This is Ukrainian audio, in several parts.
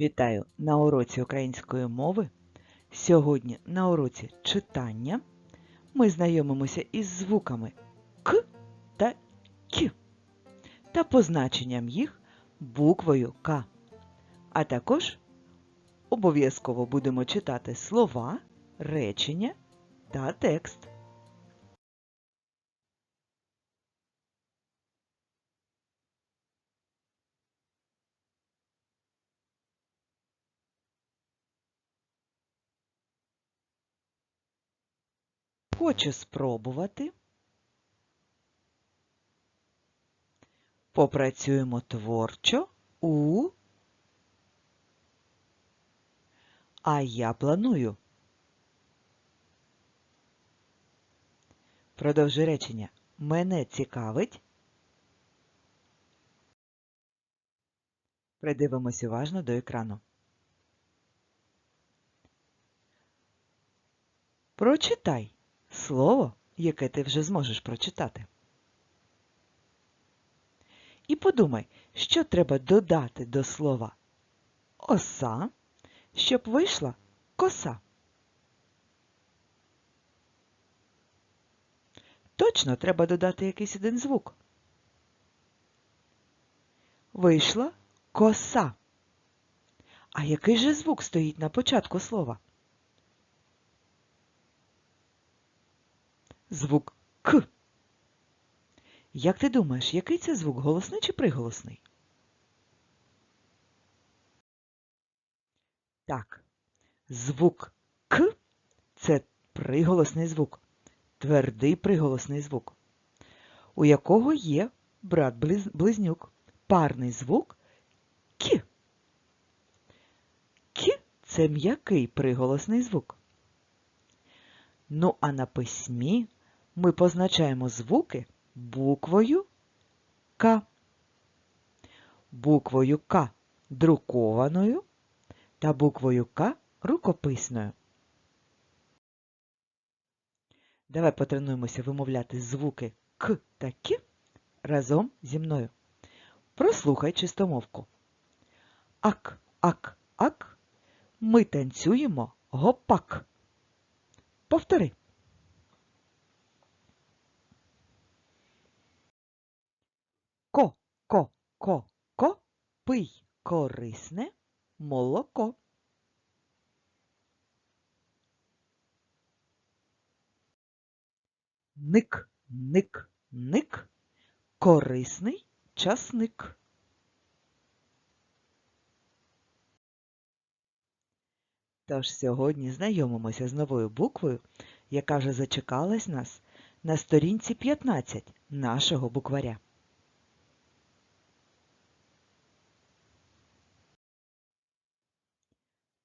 Вітаю на уроці української мови. Сьогодні на уроці читання ми знайомимося із звуками К та К та позначенням їх буквою К. А також обов'язково будемо читати слова, речення та текст. Хочу спробувати. Попрацюємо творчо у. А я планую. Продовжуй речення. Мене цікавить. Придивимось уважно до екрану. Прочитай слово, яке ти вже зможеш прочитати. І подумай, що треба додати до слова оса, щоб вийшла коса. Точно треба додати якийсь один звук. Вийшла коса. А який же звук стоїть на початку слова? Звук К. Як ти думаєш, який це звук голосний чи приголосний? Так, звук К це приголосний звук, твердий приголосний звук, у якого є брат-близнюк, парний звук К. К це м'який приголосний звук. Ну, а на письмі ми позначаємо звуки буквою К. Буквою К друкованою та буквою К рукописною. Давай потренуємося вимовляти звуки К та К разом зі мною. Прослухай чистомовку. Ак, ак, ак. Ми танцюємо гопак. Повтори. Ко, ко, ко, ко, пий корисне молоко. Ник, ник, ник, корисний часник. Тож сьогодні знайомимося з новою буквою, яка вже зачекалась нас на сторінці 15 нашого букваря.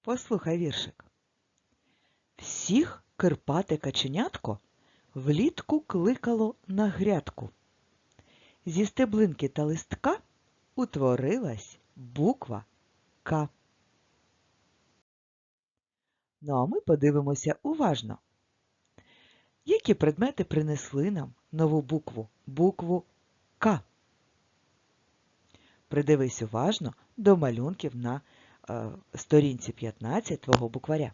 Послухай віршик. Всіх кирпате каченятко влітку кликало на грядку. Зі стеблинки та листка утворилась буква К. Ну а ми подивимося уважно. Які предмети принесли нам нову букву, букву К? Придивись уважно до малюнків на сторінці 15 твого букваря.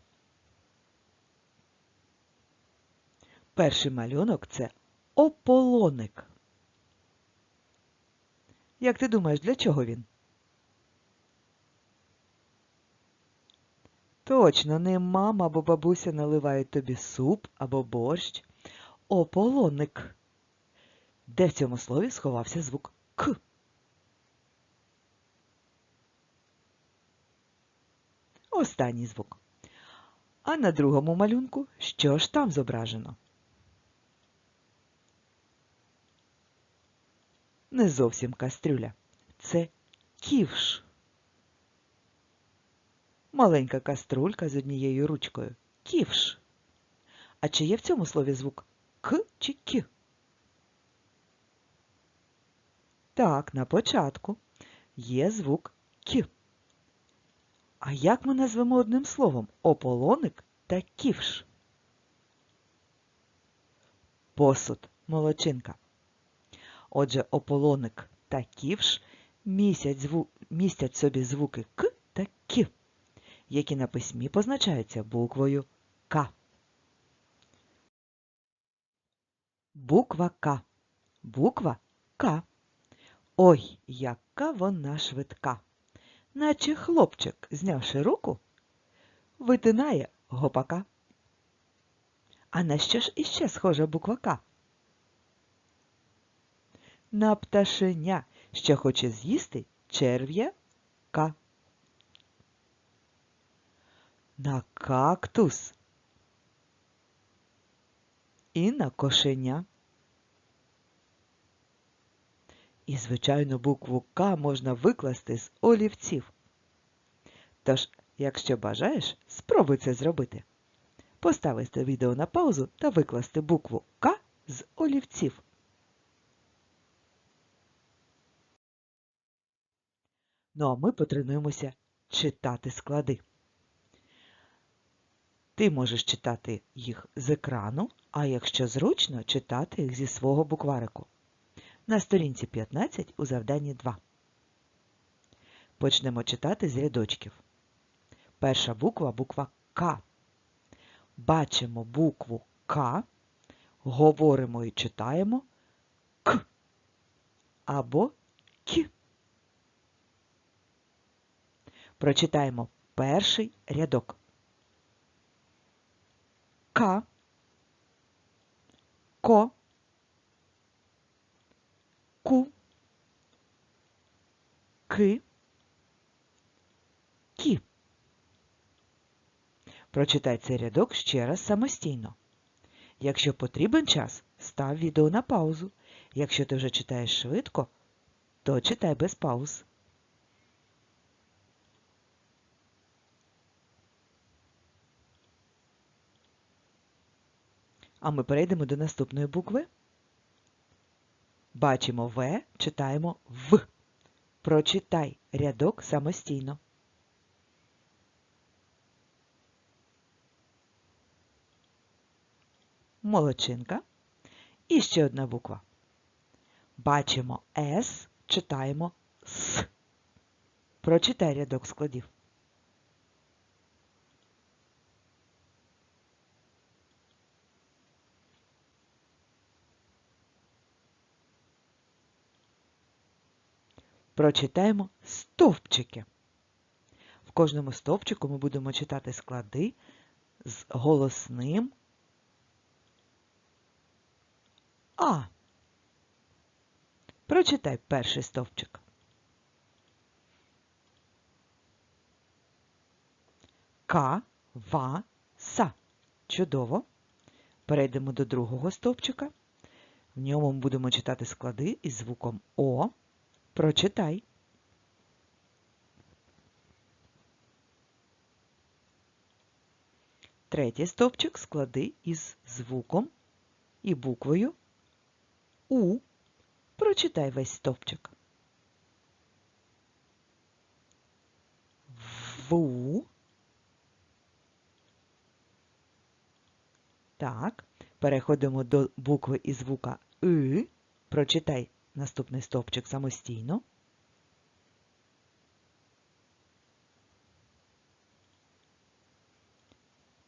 Перший малюнок це ополоник. Як ти думаєш, для чого він? Точно, не мама або бабуся наливають тобі суп або борщ. Ополоник. Де в цьому слові сховався звук К? Останній звук. А на другому малюнку що ж там зображено? Не зовсім кастрюля. Це ківш. Маленька каструлька з однією ручкою. Ківш. А чи є в цьому слові звук К чи К? Так, на початку є звук К. А як ми назвемо одним словом ополоник та ківш? Посуд, молочинка. Отже, ополоник та ківш містять, собі звуки К та К, які на письмі позначаються буквою К. Буква К. Буква К. Ой, яка вона швидка. Наче хлопчик, знявши руку, витинає гопака. А на що ж іще схожа буква К? На пташеня, що хоче з'їсти черв'я К. На кактус і на кошеня. І, звичайно, букву К можна викласти з олівців. Тож, якщо бажаєш, спробуй це зробити. Поставити відео на паузу та викласти букву К з олівців. Ну а ми потренуємося читати склади. Ти можеш читати їх з екрану, а якщо зручно, читати їх зі свого букварику. На сторінці 15 у завданні 2. Почнемо читати з рядочків. Перша буква буква К. Бачимо букву К, говоримо і читаємо К або К. Прочитаємо перший рядок. К, Ко, Ку, Ки, Кі. Прочитай цей рядок ще раз самостійно. Якщо потрібен час, став відео на паузу. Якщо ти вже читаєш швидко, то читай без пауз. А ми перейдемо до наступної букви. Бачимо В, читаємо В. Прочитай рядок самостійно. Молодчинка. І ще одна буква. Бачимо С, читаємо С. Прочитай рядок складів. Прочитаємо стовпчики. В кожному стовпчику ми будемо читати склади з голосним А. Прочитай перший стовпчик. К, ва, са. Чудово. Перейдемо до другого стовпчика. В ньому ми будемо читати склади із звуком О. Прочитай. Третій стовпчик склади із звуком і буквою У. Прочитай весь стовпчик. Ву. Так, переходимо до букви і звука И. Прочитай наступний стовпчик самостійно.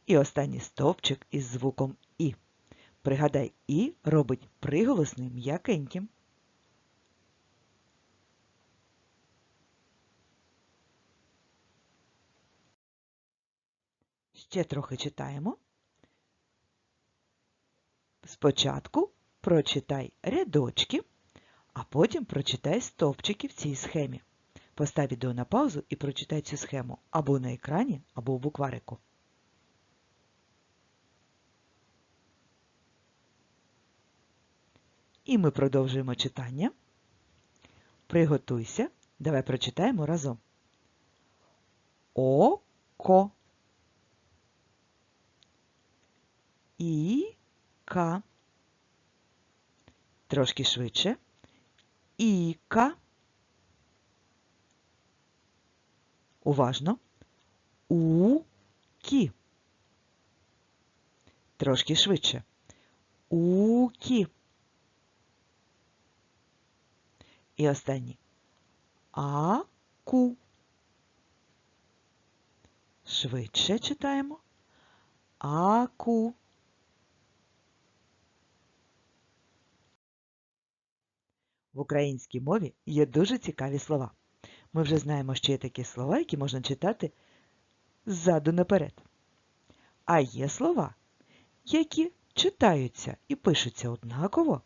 І останній стовпчик із звуком І. Пригадай, І робить приголосний м'якеньким. Ще трохи читаємо. Спочатку прочитай рядочки, а потім прочитай стовпчики в цій схемі. Постав відео на паузу і прочитай цю схему або на екрані, або у букварику. І ми продовжуємо читання. Приготуйся. Давай прочитаємо разом. Око. Іка. Трошки швидше. Іка. Уважно. У-кі. Трошки швидше. У-кі. І останній. А-ку. Швидше читаємо. Аку. В українській мові є дуже цікаві слова. Ми вже знаємо, що є такі слова, які можна читати ззаду наперед. А є слова, які читаються і пишуться однаково,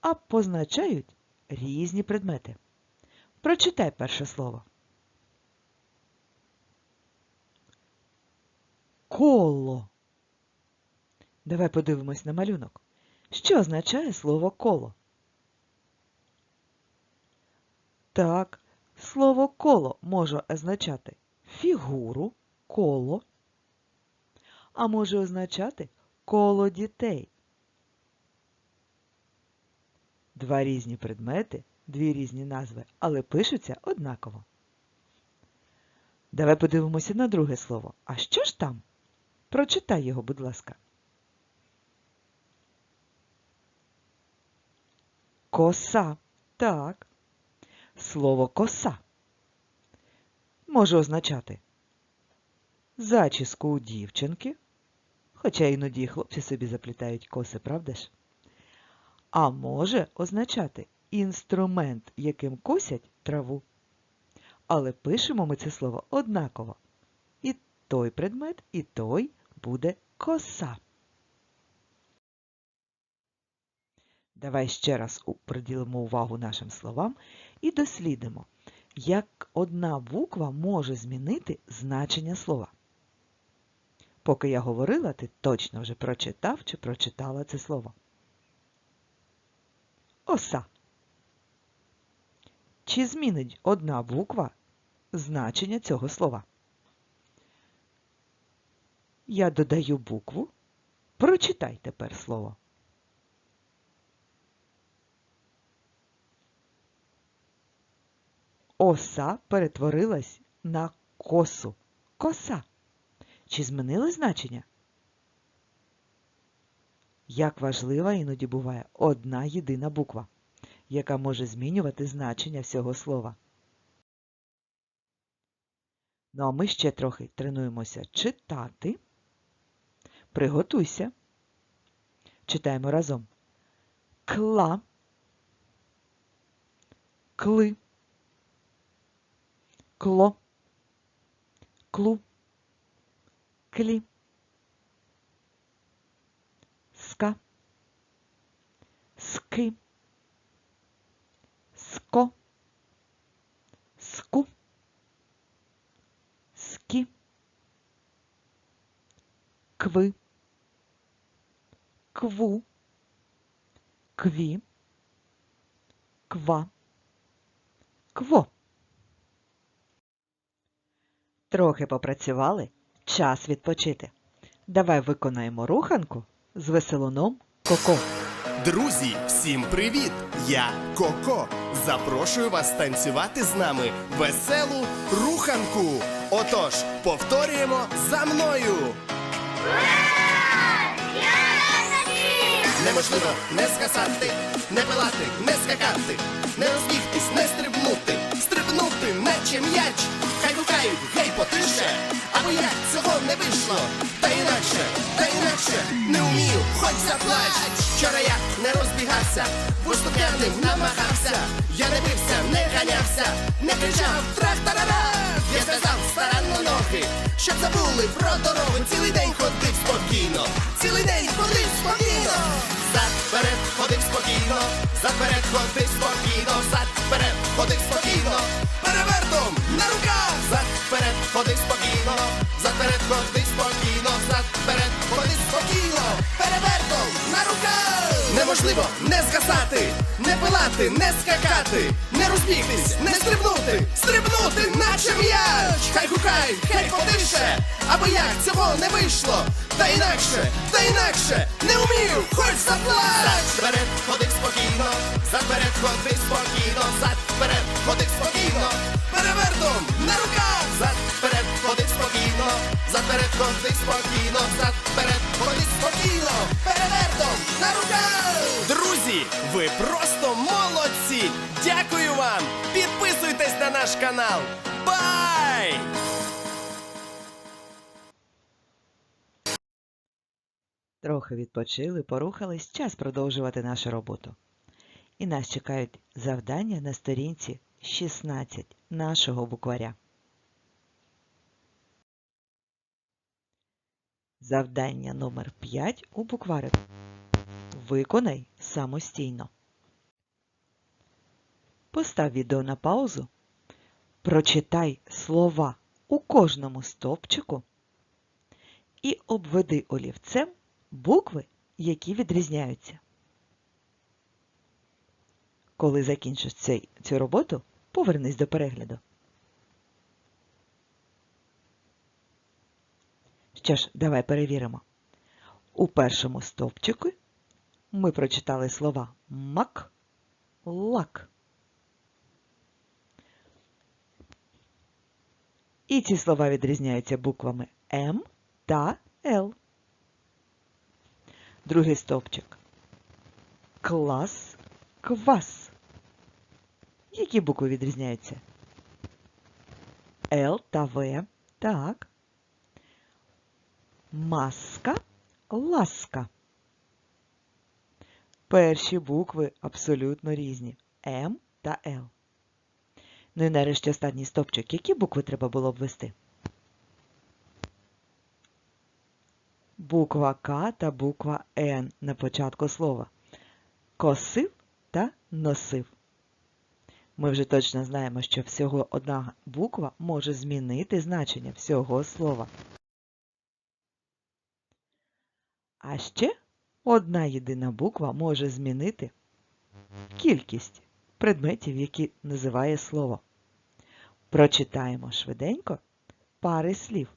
а позначають різні предмети. Прочитай перше слово. Коло. Давай подивимось на малюнок. Що означає слово коло? Так, слово коло може означати фігуру, коло, а може означати коло дітей. Два різні предмети, дві різні назви, але пишуться однаково. Давай подивимося на друге слово. А що ж там? Прочитай його, будь ласка. Коса. Так. Слово коса може означати зачіску у дівчинки, хоча іноді хлопці собі заплітають коси, правда ж? А може означати інструмент, яким косять траву. Але пишемо ми це слово однаково. І той предмет, і той буде коса. Давай ще раз приділимо увагу нашим словам і дослідимо, як одна буква може змінити значення слова. Поки я говорила, ти точно вже прочитав чи прочитала це слово. Оса. Чи змінить одна буква значення цього слова? Я додаю букву. Прочитай тепер слово. Оса перетворилась на косу. Коса. Чи змінили значення? Як важлива іноді буває одна єдина буква, яка може змінювати значення всього слова. Ну а ми ще трохи тренуємося читати. Приготуйся. Читаємо разом. Кла. Кли. Кло. Клу. Клі. Ска. Ски. Ско. Ску. Скі. Кви. Кву. Кві. Ква. Кво. Трохи попрацювали. Час відпочити. Давай виконаємо руханку з веселуном Коко. Друзі, всім привіт! Я Коко. Запрошую вас танцювати з нами веселу руханку. Отож, повторюємо за мною. Неможливо не скасати, не пилати, не скакати, не розбігтись, не стрибнути, стрибнути, наче м'яч. Хай гукають, гей, потише, або як цього не вийшло. Та інакше, та інакше, не вмію, хоч заплач. Вчора я не розбігався, виступняним намагався. Я не бився, не ганявся, не кричав трах-тарара. Я сказав старанно ноги, щоб забули про дорогу. Цілий день ходив спокійно, цілий день ходив спокійно. Зад вперед ходив спокійно, зад вперед ходив спокійно, зад вперед ходив спокійно, перевертом на руках, зад вперед ходив спокійно, зад вперед ходив спокійно, зад вперед ходив спокійно, перевертом на руках. Неможливо не скасати, не не скакати, не розбігтись, не стрибнути, стрибнути, наче м'яч. Хай гукають, хай потише, або як цього не вийшло. Та інакше, та інакше, не вмію, хоч заплач. Вперед ходив спокійно, зад вперед ходив спокійно, зад вперед ходив спокійно, перевертом на руках, Заперед ходи спокійно, взад вперед, ходи спокійно, перевертом на руках! Друзі, ви просто молодці! Дякую вам! Підписуйтесь на наш канал! Бай! Трохи відпочили, порухались, час продовжувати нашу роботу. І нас чекають завдання на сторінці 16 нашого букваря. Завдання номер 5 у букварику. Виконай самостійно. Постав відео на паузу. Прочитай слова у кожному стовпчику і обведи олівцем букви, які відрізняються. Коли закінчиш цю роботу, повернись до перегляду. Що ж, давай перевіримо. У першому стовпчику ми прочитали слова мак, лак. І ці слова відрізняються буквами М та Л. Другий стовпчик. Клас, квас. Які букви відрізняються? Л та В. Так. Маска, ласка. Перші букви абсолютно різні. М та Л. Ну і нарешті останній стопчик. Які букви треба було б ввести? Буква К та буква Н на початку слова. Косив та носив. Ми вже точно знаємо, що всього одна буква може змінити значення всього слова. А ще одна єдина буква може змінити кількість предметів, які називає слово. Прочитаємо швиденько пари слів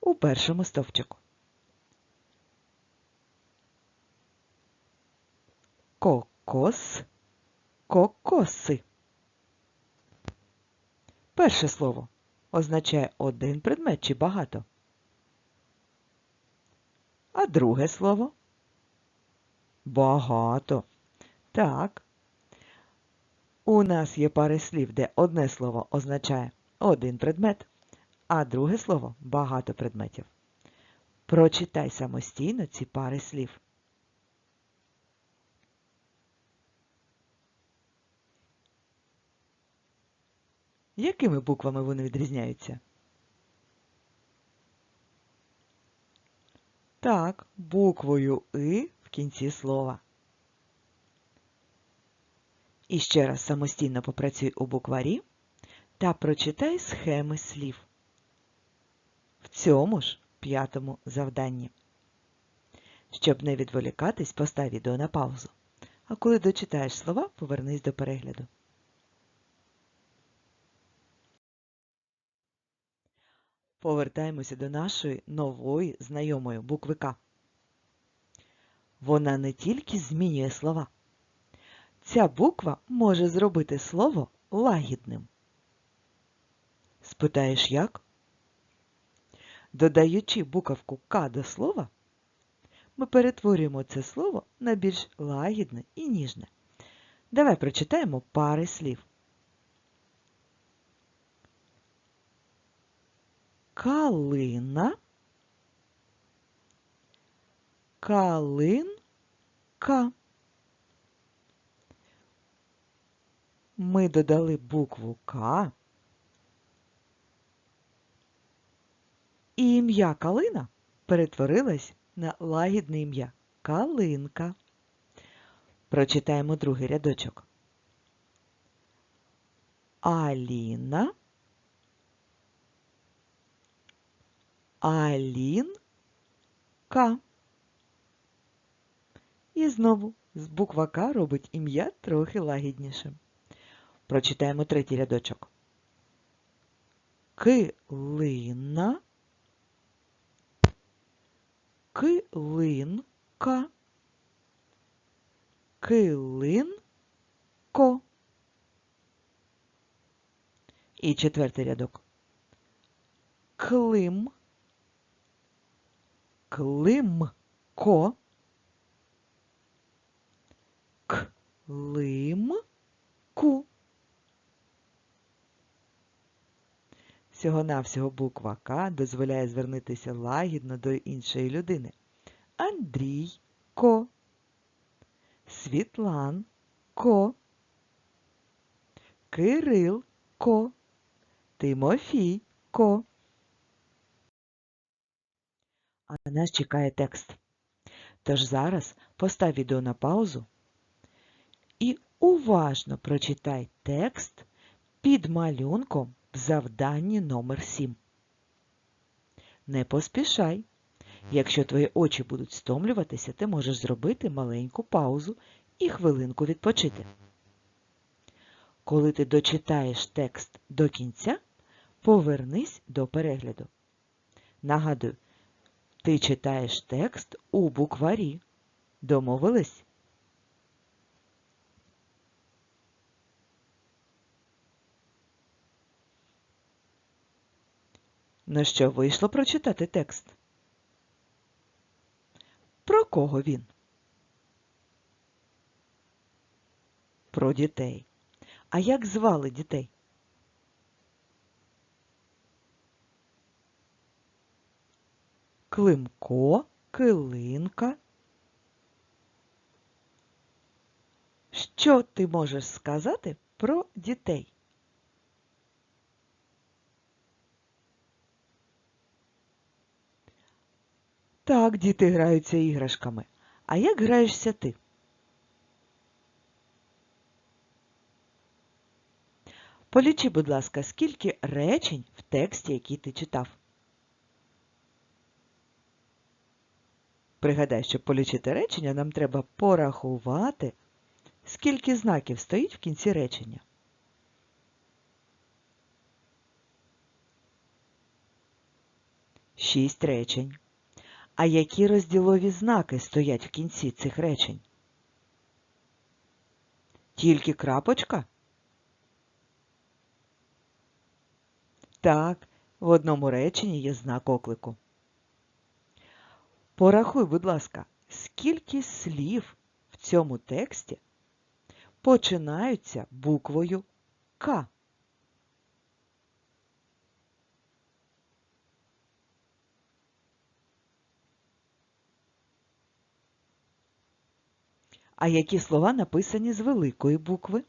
у першому стовпчику. Кокос, кокоси. Перше слово означає один предмет чи багато. А друге слово багато. Так. У нас є пари слів, де одне слово означає один предмет, а друге слово багато предметів. Прочитай самостійно ці пари слів. Якими буквами вони відрізняються? Так, буквою И в кінці слова. І ще раз самостійно попрацюй у букварі та прочитай схеми слів. В цьому ж п'ятому завданні. Щоб не відволікатись, постав відео на паузу. А коли дочитаєш слова, повернись до перегляду. Повертаємося до нашої нової знайомої букви К. Вона не тільки змінює слова. Ця буква може зробити слово лагідним. Спитаєш як? Додаючи буковку К до слова, ми перетворюємо це слово на більш лагідне і ніжне. Давай прочитаємо пари слів. Калина, калинка. Ми додали букву К. І ім'я Калина перетворилось на лагідне ім'я Калинка. Прочитаємо другий рядочок. Аліна. Алінка. І знову з буква К робить ім'я трохи лагіднішим. Прочитаємо третій рядочок. Килина. Килинка. Килинко. І четвертий рядок. Клим. Климко. Климку. Всього-навсього буква К дозволяє звернутися лагідно до іншої людини. Андрійко, Світланко, Кирилко, Тимофійко. А нас чекає текст. Тож зараз постав відео на паузу і уважно прочитай текст під малюнком в завданні номер 7. Не поспішай. Якщо твої очі будуть стомлюватися, ти можеш зробити маленьку паузу і хвилинку відпочити. Коли ти дочитаєш текст до кінця, повернись до перегляду. Нагадую, ти читаєш текст у букварі. Домовились? Ну що, вийшло прочитати текст? Про кого він? Про дітей. А як звали дітей? Климко, Килинка. Що ти можеш сказати про дітей? Так, діти граються іграшками. А як граєшся ти? Полічи, будь ласка, скільки речень в тексті, який ти читав. Пригадай, щоб полічити речення, нам треба порахувати, скільки знаків стоїть в кінці речення. Шість речень. А які розділові знаки стоять в кінці цих речень? Тільки крапочка? Так, в одному реченні є знак оклику. Порахуй, будь ласка, скільки слів в цьому тексті починаються буквою К. А які слова написані з великої букви?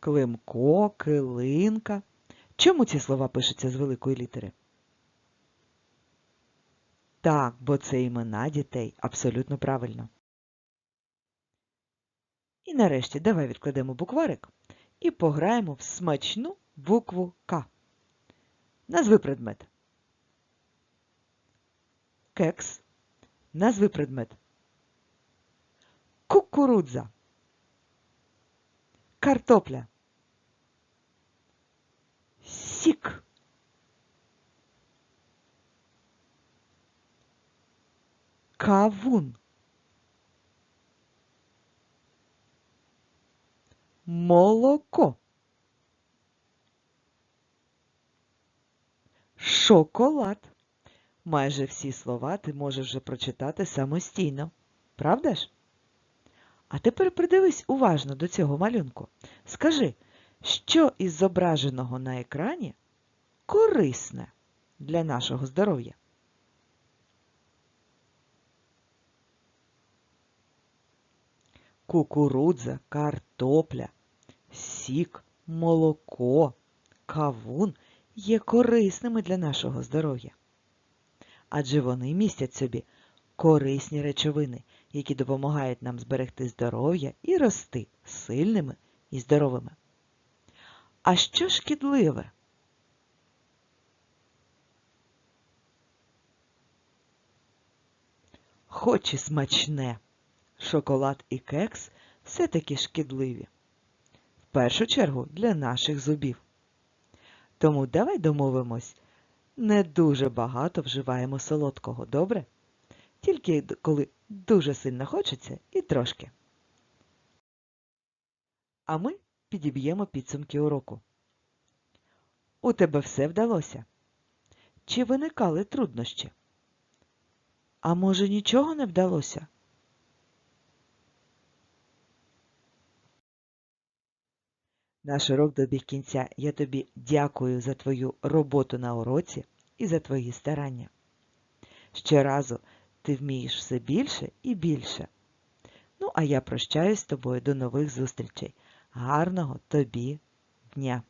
Климко, килинка. Чому ці слова пишуться з великої літери? Так, бо це імена дітей. Абсолютно правильно. І нарешті давай відкладемо букварик і пограємо в смачну букву К. Назви предмет. Кекс. Назви предмет. Кукурудза. Картопля. Сік. Кавун. Молоко. Шоколад. Майже всі слова ти можеш вже прочитати самостійно. Правда ж? А тепер придивись уважно до цього малюнку. Скажи, що із зображеного на екрані корисне для нашого здоров'я? Кукурудза, картопля, сік, молоко, кавун є корисними для нашого здоров'я. Адже вони містять собі корисні речовини, які допомагають нам зберегти здоров'я і рости сильними і здоровими. А що шкідливе? Хоч і смачне, шоколад і кекс все-таки шкідливі. В першу чергу для наших зубів. Тому давай домовимось, не дуже багато вживаємо солодкого, добре? Тільки коли дуже сильно хочеться і трошки. А ми підіб'ємо підсумки уроку. У тебе все вдалося? Чи виникали труднощі? А може нічого не вдалося? Наш урок добіг кінця. Я тобі дякую за твою роботу на уроці. і за твої старання. Щоразу ти вмієш все більше і більше. Ну, а я прощаюсь з тобою до нових зустрічей. Гарного тобі дня!